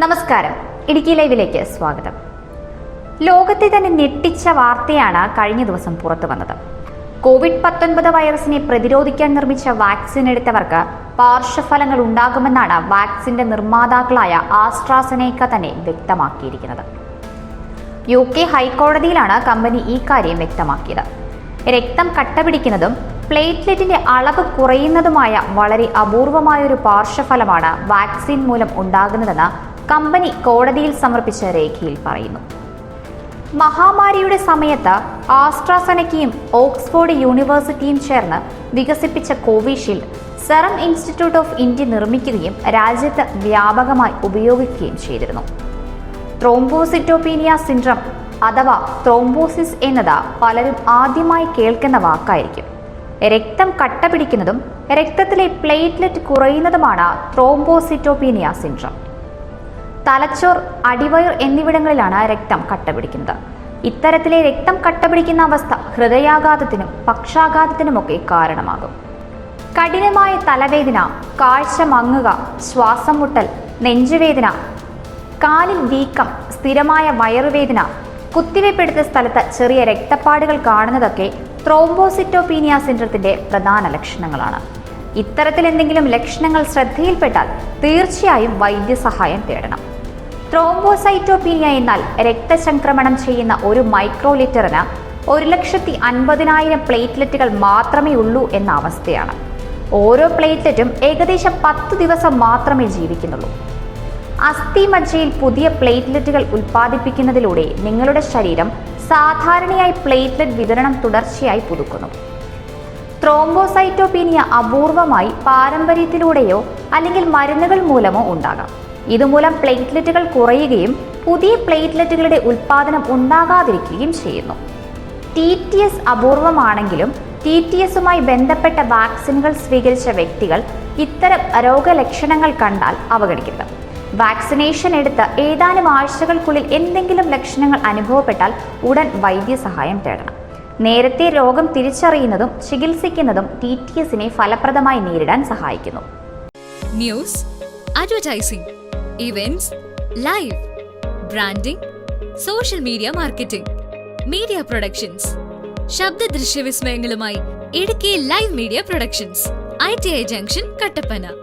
നമസ്കാരം. ഇടുക്കി ലൈവിലേക്ക് സ്വാഗതം. ലോകത്തെ തന്നെ ഞെട്ടിച്ച വാർത്തയാണ് കഴിഞ്ഞ ദിവസം പുറത്തു വന്നത്. കോവിഡ് പത്തൊൻപത് വൈറസിനെ പ്രതിരോധിക്കാൻ നിർമ്മിച്ച വാക്സിൻ എടുത്തവർക്ക് പാർശ്വഫലങ്ങൾ ഉണ്ടാകുമെന്നാണ് വാക്സിന്റെ നിർമ്മാതാക്കളായ ആസ്ട്രാസനേക്ക തന്നെ വ്യക്തമാക്കിയിരിക്കുന്നത്. യു കെ ഹൈക്കോടതിയിലാണ് കമ്പനി ഈ കാര്യം വ്യക്തമാക്കിയത്. രക്തം കട്ടപിടിക്കുന്നതും പ്ലേറ്റ്ലെറ്റിന്റെ അളവ് കുറയുന്നതുമായ വളരെ അപൂർവമായ ഒരു പാർശ്വഫലമാണ് വാക്സിൻ മൂലം ഉണ്ടാകുന്നതെന്ന് കമ്പനി കോടതിയിൽ സമർപ്പിച്ച രേഖയിൽ പറയുന്നു. മഹാമാരിയുടെ സമയത്ത് ആസ്ട്രാസെനക്കയും ഓക്സ്ഫോർഡ് യൂണിവേഴ്സിറ്റിയും ചേർന്ന് വികസിപ്പിച്ച Covishield serum institute of India നിർമ്മിക്കുകയും രാജ്യത്ത് വ്യാപകമായി ഉപയോഗിക്കുകയും ചെയ്തിരുന്നു. ത്രോംബോസിറ്റോപീനിയ സിൻഡ്രം അഥവാ ത്രോംബോസിസ് എന്നത് പലരും ആദ്യമായി കേൾക്കുന്ന വാക്കായിരിക്കും. രക്തം കട്ട പിടിക്കുന്നതും രക്തത്തിലെ പ്ലേറ്റ്ലെറ്റ് കുറയുന്നതുമാണ് ത്രോംബോസിറ്റോപീനിയ സിൻഡ്രം. തലച്ചോർ അടിവയർ എന്നിവിടങ്ങളിലാണ് രക്തം കട്ടപിടിക്കുന്നത്. ഇത്തരത്തിലെ രക്തം കട്ടപിടിക്കുന്ന അവസ്ഥ ഹൃദയാഘാതത്തിനും പക്ഷാഘാതത്തിനുമൊക്കെ കാരണമാകും. കഠിനമായ തലവേദന കാഴ്ച മങ്ങുക ശ്വാസം മുട്ടൽ നെഞ്ചുവേദന കാലിൽ വീക്കം സ്ഥിരമായ വയറുവേദന കുത്തിവയ്പ്പെടുത്ത സ്ഥലത്ത് ചെറിയ രക്തപ്പാടുകൾ കാണുന്നതൊക്കെ ത്രോംബോസിറ്റോപീനിയ സിൻഡ്രത്തിന്റെ പ്രധാന ലക്ഷണങ്ങളാണ്. ഇത്തരത്തിൽ എന്തെങ്കിലും ലക്ഷണങ്ങൾ ശ്രദ്ധയിൽപ്പെട്ടാൽ തീർച്ചയായും വൈദ്യസഹായം തേടണം. ത്രോംബോസൈറ്റോപീനിയ എന്നാൽ രക്തചംക്രമണം ചെയ്യുന്ന ഒരു മൈക്രോ ലിറ്ററിന് ഒരു ലക്ഷത്തി അൻപതിനായിരം പ്ലേറ്റ്ലെറ്റുകൾ മാത്രമേ ഉള്ളൂ എന്ന അവസ്ഥയാണ്. ഓരോ പ്ലേറ്റ്ലെറ്റും ഏകദേശം പത്ത് ദിവസം മാത്രമേ ജീവിക്കുന്നുള്ളൂ. അസ്ഥിമജ്ജയിൽ പുതിയ പ്ലേറ്റ്ലെറ്റുകൾ ഉൽപ്പാദിപ്പിക്കുന്നതിലൂടെ നിങ്ങളുടെ ശരീരം സാധാരണയായി പ്ലേറ്റ്ലെറ്റ് വിതരണം തുടർച്ചയായി പുതുക്കുന്നു. ത്രോംബോസൈറ്റോപീനിയ അപൂർവമായി പാരമ്പര്യത്തിലൂടെയോ അല്ലെങ്കിൽ മരുന്നുകൾ മൂലമോ ഉണ്ടാകാം. ഇതുമൂലം പ്ലേറ്റ്ലെറ്റുകൾ കുറയുകയും പുതിയ പ്ലേറ്റ്ലെറ്റുകളുടെ ഉൽപ്പാദനം ഉണ്ടാകാതിരിക്കുകയും ചെയ്യുന്നു. ടി ടി എസ് അപൂർവമാണെങ്കിലും ടി ടി എസുമായി ബന്ധപ്പെട്ട വാക്സിനുകൾ സ്വീകരിച്ച വ്യക്തികൾ ഇത്തരം രോഗലക്ഷണങ്ങൾ കണ്ടാൽ അവഗണിക്കരുത് വാക്സിനേഷൻ എടുത്ത് ഏതാനും ആഴ്ചകൾക്കുള്ളിൽ എന്തെങ്കിലും ലക്ഷണങ്ങൾ അനുഭവപ്പെട്ടാൽ ഉടൻ വൈദ്യസഹായം തേടണം. നേരത്തെ രോഗം തിരിച്ചറിയുന്നതും ചികിത്സിക്കുന്നതും ടി ടി എസിനെ ഫലപ്രദമായി നേരിടാൻ സഹായിക്കുന്നു. News advertising events live branding social media marketing media productions ശബ്ദ ദൃശ്യ വിസ്മയങ്ങളുമായി Idukki live media productions I T I junction Kattappana.